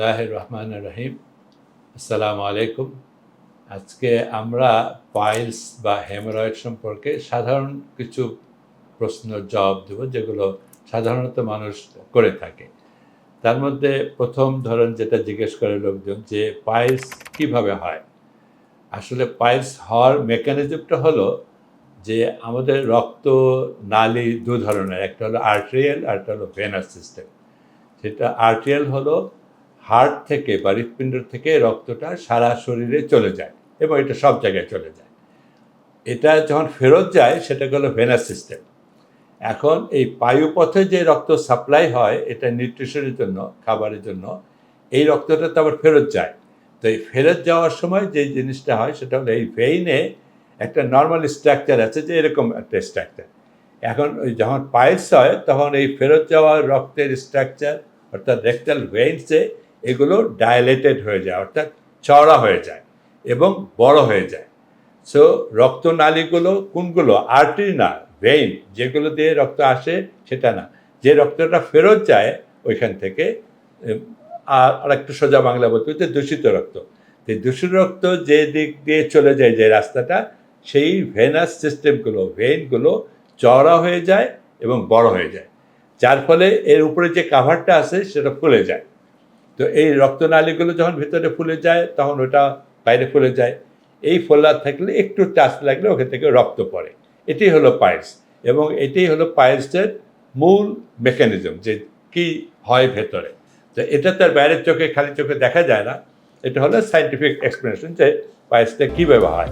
বিসমিল্লাহ রহমান রহিম। আসসালামু আলাইকুম। আজকে আমরা পাইলস বা হেমোরয়েড সম্পর্কে সাধারণ কিছু প্রশ্নের জবাব দেব, যেগুলো সাধারণত মানুষ করে থাকে। তার মধ্যে প্রথম ধরন যেটা জিজ্ঞেস করে লোকজন যে পাইলস কীভাবে হয়? আসলে পাইলস হওয়ার মেকানিজমটা হলো যে আমাদের রক্ত, নালী দু ধরনের, একটা হলো আর্টেরিয়াল আর একটা হলো ভেনাস সিস্টেম সেটা আর্টেরিয়াল হলো হার্ট থেকে বা হৃৎপিণ্ড থেকে রক্তটা সারা শরীরে চলে যায় এবং এটা সব জায়গায় চলে যায়। এটা যখন ফেরত যায়, সেটা হলো ভেনাস সিস্টেম এখন এই বায়ুপথে যে রক্ত সাপ্লাই হয়, এটা নিউট্রিশনের জন্য, খাবারের জন্য, এই রক্তটা তো আবার ফেরত যায়। তো এই ফেরত যাওয়ার সময় যে জিনিসটা হয়, সেটা হলো এই ভেইনে একটা নর্মাল স্ট্রাকচার আছে যে এরকম একটা স্ট্রাকচার এখন ওই যখন পায়েস হয়, তখন এই ফেরত যাওয়া রক্তের স্ট্রাকচার অর্থাৎ রেক্টাল ভেইনসে এগুলো ডায়ালেটেড হয়ে যায়, অর্থাৎ চওড়া হয়ে যায় এবং বড় হয়ে যায়। সো রক্তনালীগুলো কোনগুলো? আর্টারি না ভেইন যেগুলো দিয়ে রক্ত আসে সেটা না। যে রক্তটা ফেরত যায় ওইখান থেকে আর আর একটু সোজা বাংলা বলতে হচ্ছে দূষিত রক্ত। তো দূষিত রক্ত যে দিক দিয়ে চলে যায় যে রাস্তাটা, সেই ভেনাস সিস্টেমগুলো ভেইনগুলো চওড়া হয়ে যায় এবং বড় হয়ে যায়। যার ফলে এর উপরে যে কাভারটা আছে সেটা ফুলে যায়। তো এই রক্তনালীগুলো যখন ভিতরে ফুলে যায়, তখন ওটা বাইরে ফুলে যায়। এই ফোলা থাকলে একটু টাচ লাগলে ওখান থেকে রক্ত পড়ে। এটি হলো পায়েস এবং এটি হলো পাইলসের মূল মেকানিজম যে কি হয় ভেতরে। তো এটা তার বাইরের চোখে, খালি চোখে দেখা যায় না। এটা হলো সাইন্টিফিক এক্সপ্লেনেশন যে পাইলসটা কীভাবে হয়।